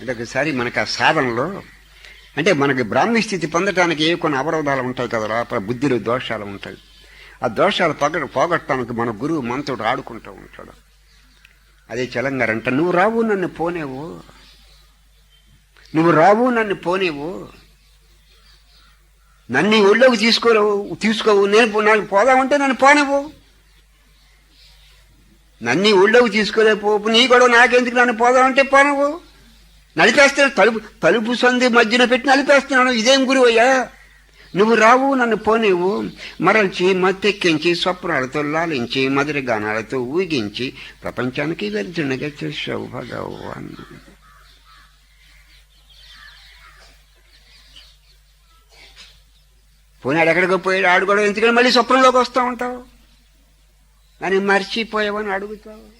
అంటే ఒకసారి మనకు ఆ సాధనలో అంటే మనకి బ్రాహ్మీ స్థితి పొందటానికి ఏ కొన్ని అవరోధాలు ఉంటాయి కదా లోపల బుద్ధిలో దోషాలు ఉంటాయి. ఆ దోషాలు పగ పోగొట్టడానికి మన గురువు మనతో ఆడుకుంటూ ఉంటాడు. అదే చలంగారంట నువ్వు రావు నన్ను పోనేవు. నువ్వు రావు నన్ను పోనేవు. నన్ను ఒళ్ళోకి తీసుకోలేవు తీసుకోవు. నేను నాకు పోదామంటే నన్ను పోనేవు నన్ను ఒళ్ళోకి తీసుకోలేకపో నీ గొడవ నాకెందుకు? నన్ను పోదామంటే పోనవు నలిపేస్తాను. తలుపు తలుపు సంధి మధ్యన పెట్టి నలిపేస్తున్నాను. ఇదేం గురువయ్యా? నువ్వు రావు నన్ను పోనేవు మరల్చి మత్తెక్కించి స్వప్నాలతో లాలించి మధుర గానాలతో ఊగించి ప్రపంచానికి వెళ్తుండగా చేసావు భగవాన్. పోనాడు ఎక్కడికి పోయాడు ఆడుకోవడం ఎందుకంటే ఎందుకని మళ్ళీ స్వప్నంలోకి వస్తూ ఉంటావు? అని మర్చిపోయావని అడుగుతావు?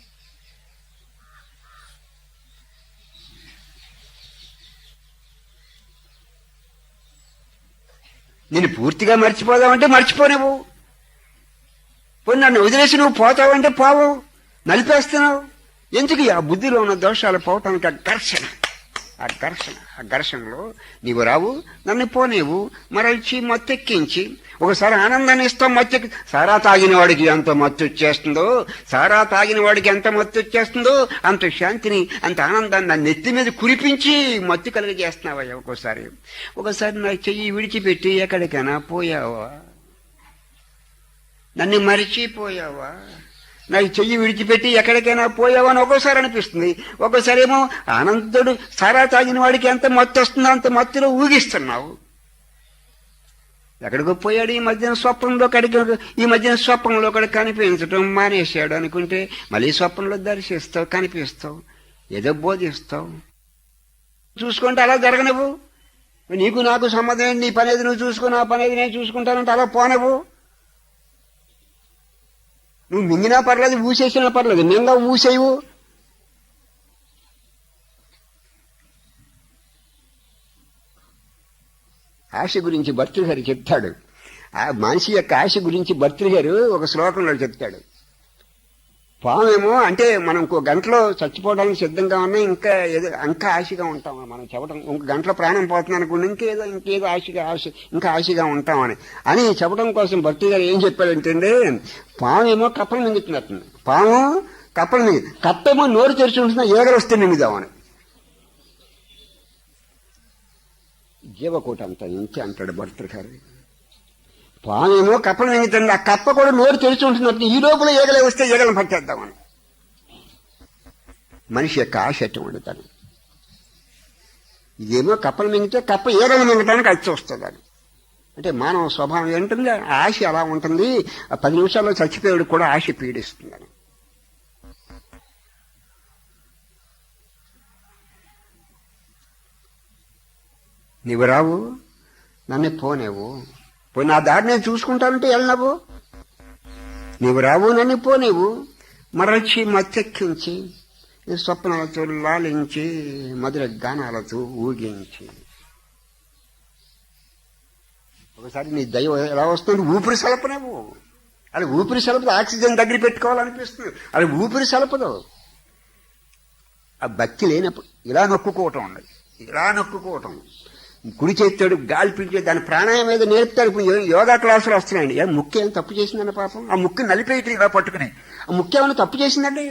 నేను పూర్తిగా మర్చిపోదామంటే మర్చిపోనేవు పోనీ నన్ను వదిలేసి నువ్వు పోతావంటే పోవు. నలిపేస్తున్నావు. ఎందుకు ఆ బుద్ధిలో ఉన్న దోషాలు పోవటానికి ఘర్షణ? ఆ ఘర్షణ ఆ ఘర్షణలో నీవు రావు నన్ను పోనేవు మరల్చి మత్తెక్కించి. ఒకసారి ఆనందాన్ని ఇస్తాం మత్తెక్కి సారా తాగిన వాడికి ఎంత మత్తు వచ్చేస్తుందో సారా తాగిన వాడికి ఎంత మత్తు వచ్చేస్తుందో అంత శాంతిని అంత ఆనందాన్ని నా నెత్తి మీద కురిపించి మత్తు కలిగజేస్తున్నావా ఒక్కోసారి. ఒకసారి నా చెయ్యి విడిచిపెట్టి ఎక్కడికైనా పోయావా? నన్ను మరిచిపోయావా? నాకు చెయ్యి విడిచిపెట్టి ఎక్కడికైనా పోయావా అని ఒక్కోసారి అనిపిస్తుంది. ఒక్కోసారి ఏమో ఆనందుడు సారా తాగిన వాడికి ఎంత మత్తు వస్తుందో అంత మత్తులో ఊగిస్తున్నావు. ఎక్కడికో పోయాడు ఈ మధ్యన స్వప్నంలో కడికి ఈ మధ్యన స్వప్నంలో కూడా కనిపించడం మానేశాడు అనుకుంటే మళ్ళీ స్వప్నంలో దర్శిస్తావు కనిపిస్తావు ఏదో బోధిస్తావు. చూసుకుంటే అలా జరగనివ్వు. నీకు నాకు సంబంధం నీ పనేది నువ్వు చూసుకుని నా పనేది నేను చూసుకుంటానంటే అలా పోనవు నువ్వు మింగినా పర్లేదు ఊసేసినా పర్లేదు. మింగ ఊసేవు ఆశ గురించి భర్తృహరి చెప్తాడు. ఆ మనిషి యొక్క ఆశ గురించి భర్తృగారు ఒక శ్లోకంలో చెప్తాడు. పామేమో అంటే మనం ఇంకో గంటలో చచ్చిపోవడానికి సిద్ధంగా ఉన్నా ఇంకా ఏదో ఇంకా ఆశగా ఉంటాం మనం చెప్పడం ఇంకో గంటలో ప్రాణం పోతుంది అనుకుంటే ఇంకేదో ఇంకేదో ఆశగా ఆశ ఇంకా ఆశగా ఉంటామని. అని చెప్పడం కోసం భక్తి గారు ఏం చెప్పాడంటే పామేమో కప్పలు మింగుతున్నట్టుంది. పాము కప్పలు నింగి కప్పేమో నోరు తెరిచి ఉంటున్నా ఏగలు వస్తే మింగుదామని. జీవకోట అంత ఇంకే అంటాడు భర్తృగారు పానేమో కప్పలు ఎంగుతుంది ఆ కప్ప కూడా నోరు తెరిచి ఉంటుంది ఈ లోపల ఈగలే వస్తే ఈగలను పట్టేద్దామని. మనిషి యొక్క ఆశ ఉండదు తను ఇదేమో కప్పలు మింగితే కప్ప ఈగలు మింగటానికి అచ్చి వస్తుంది అంటే మానవ స్వభావం ఏంటుంది ఆశ అలా ఉంటుంది. ఆ పది నిమిషాల్లో చచ్చిపోయాడు కూడా ఆశ పీడిస్తుందని. నీవు రావు నన్ను పోనేవు పోయి నా దాడి నేను చూసుకుంటానంటే వెళ్ళనవు నీవు రావు నన్ను పోనేవు మరచి మత్తెక్కించి ఈ స్వప్నాలతో లాలించి మధుర గానాలతో ఊగించి. ఒకసారి నీ దైవం ఎలా వస్తుంది? ఊపిరి సలపనేవు అది ఊపిరి సలపదు ఆక్సిజన్ దగ్గర పెట్టుకోవాలనిపిస్తుంది. అది ఊపిరి సలపదు. ఆ భక్తి లేనప్పుడు ఇలా నొక్కుకోవటం ఉండదు ఇలా నొక్కుకోవటం. కుడి చేస్తాడు గాలి పీల్చే దాని ప్రాణాయం మీద నేర్పుతాడు ఇప్పుడు యోగా క్లాసులు వస్తున్నాయండి. ఏ ముక్కు ఏమైనా తప్పు చేసిందన్న పాపం? ఆ ముక్కు నలిపేయటం ఇలా పట్టుకుని. ఆ ముక్కు ఏమైనా తప్పు చేసిందండి?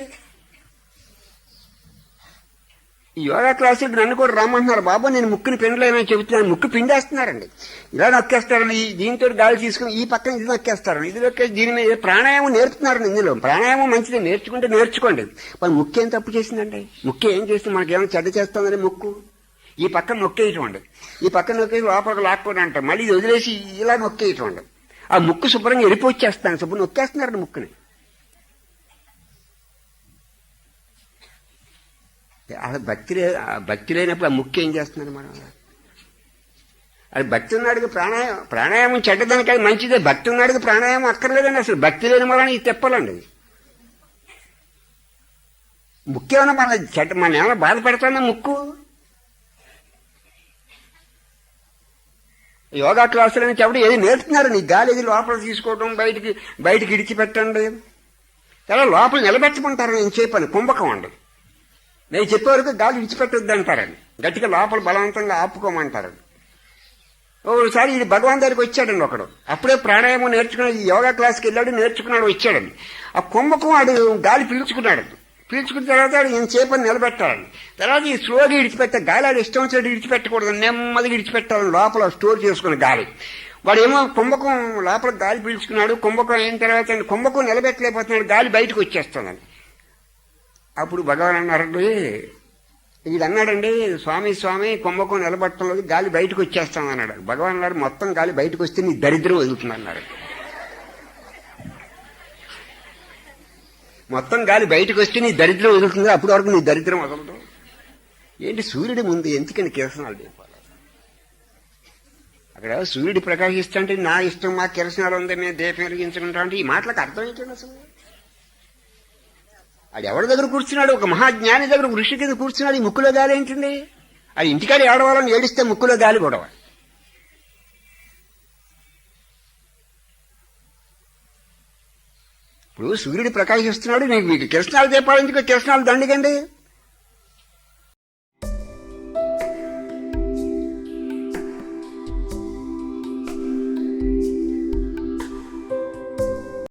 యోగా క్లాసులకు నన్ను కూడా రమ్మంటున్నారు. బాబు నేను ముక్కుని పిండలేనని చెబుతున్నాను. ముక్కు పిండేస్తున్నారండి. ఇలా నొక్కేస్తారని ఈ దీంతో గాలి తీసుకుని ఈ పక్కన ఇది నొక్కేస్తారని ఇది నొక్కేసి దీని మీద ప్రాణాయామం నేర్పుతున్నారండి ఇందులో. ప్రాణాయామం మంచిది. నేర్చుకుంటే నేర్చుకోండి. మరి ముక్కు ఏం తప్పు చేసిందండి? ముక్కు ఏం చేస్తుంది మనకేమైనా చెడ్డ చేస్తుందని ముక్కు? ఈ పక్కన నొక్కేయటం ఈ పక్కన నొక్కేసి లోపలికి లాక్కొని అంటాం మళ్ళీ వదిలేసి ఇలా నొక్కేయటం ఆ ముక్కు శుభ్రంగా ఎరిపొచ్చేస్తాను శుభ్రం నొక్కేస్తున్నారండి ముక్కుని. అసలు భక్తి లే ఆ భక్తి లేనప్పుడు ఆ ముక్కు ఏం చేస్తున్నారు మనం? అది భక్తి ఉన్నాడికి ప్రాణాయామం ప్రాణాయామం చెడ్డదానికి కానీ మంచిదే. భక్తి ఉన్నాడికి ప్రాణాయామం అక్కర్లేదండి అసలు. భక్తి లేని వలన ఇది తెప్పాలండి. ముక్కు ఏమైనా మన చెడ్డ మన ఏమైనా బాధపడుతుందా ముక్కు? యోగా క్లాసులు అని చెప్పడం ఏది నేర్చుకున్నారు నీ గాలి ఇది లోపల తీసుకోవడం బయటికి బయటికి ఇడిచిపెట్టండి. చాలా లోపల నిలబెట్టుకుంటారు నేను చెప్పాను కుంభకం అండి. నేను చెప్పే వరకు గాలి విడిచిపెట్టొద్దు అంటారని. గట్టిగా లోపల బలవంతంగా ఆపుకోమంటారండి ఒకసారి ఇది భగవాన్ దగ్గరికి వచ్చాడండి ఒకడు. అప్పుడే ప్రాణాయామం నేర్చుకున్నాడు ఈ యోగా క్లాస్కి వెళ్ళాడు నేర్చుకున్నాడు వచ్చాడండి. ఆ కుంభకం వాడు గాలి పీల్చుకున్నాడు పీల్చుకున్న తర్వాత వాడు ఈయన నిలబెట్టాలి. తర్వాత ఈ స్లోగా ఇడిచిపెట్టే గాలి అది ఇష్టం వచ్చినట్టు ఇడిచిపెట్టకూడదు. నెమ్మదిగా ఇడిచిపెట్టాలని లోపల స్టోర్ చేసుకున్న గాలి. వాడేమో కుంభకం లోపల గాలి పీల్చుకున్నాడు. కుంభకం అయిన తర్వాత కుంభకం నిలబెట్టలేకపోతున్నాడు. గాలి బయటకు వచ్చేస్తుందని అప్పుడు భగవాన్ అన్నారండి ఇది అన్నాడండి స్వామి స్వామి కుంభకం నిలబట్టంలో గాలి బయటకు వచ్చేస్తాం అన్నాడు. భగవాన్ అన్నాడు మొత్తం గాలి బయటకు వస్తే నీ దరిద్రం వదులుతుంది అన్నాడు మొత్తం గాలి బయటకు వస్తే నీ దరిద్రం వదులుతుంది అప్పటి వరకు నీ దరిద్రం వదలదు. ఏంటి సూర్యుడి ముందు ఎందుకని కిరసనాలు దీపాలు? అక్కడ సూర్యుడు ప్రకాశిస్తుంటే నా ఇష్టం మా కిరసనాలు ఉంది మేము దీపం వెలిగించుకుంటా అంటే ఈ మాటలకు అర్థం ఏంటండి అసలు? అది ఎవరి దగ్గర కూర్చున్నాడు? ఒక మహాజ్ఞాని దగ్గర ఒక ఋషి కింద కూర్చున్నాడు. ఈ ముక్కులో గాలి ఏంటండి? అది ఇంటికాడ ఏడవాలని ఏడిస్తే ముక్కులో గాలి గొడవ. ఇప్పుడు సూర్యుడు ప్రకాశిస్తున్నాడు నీకు మీకు కృష్ణాలు చెప్పాలి కృష్ణాలు దండగండి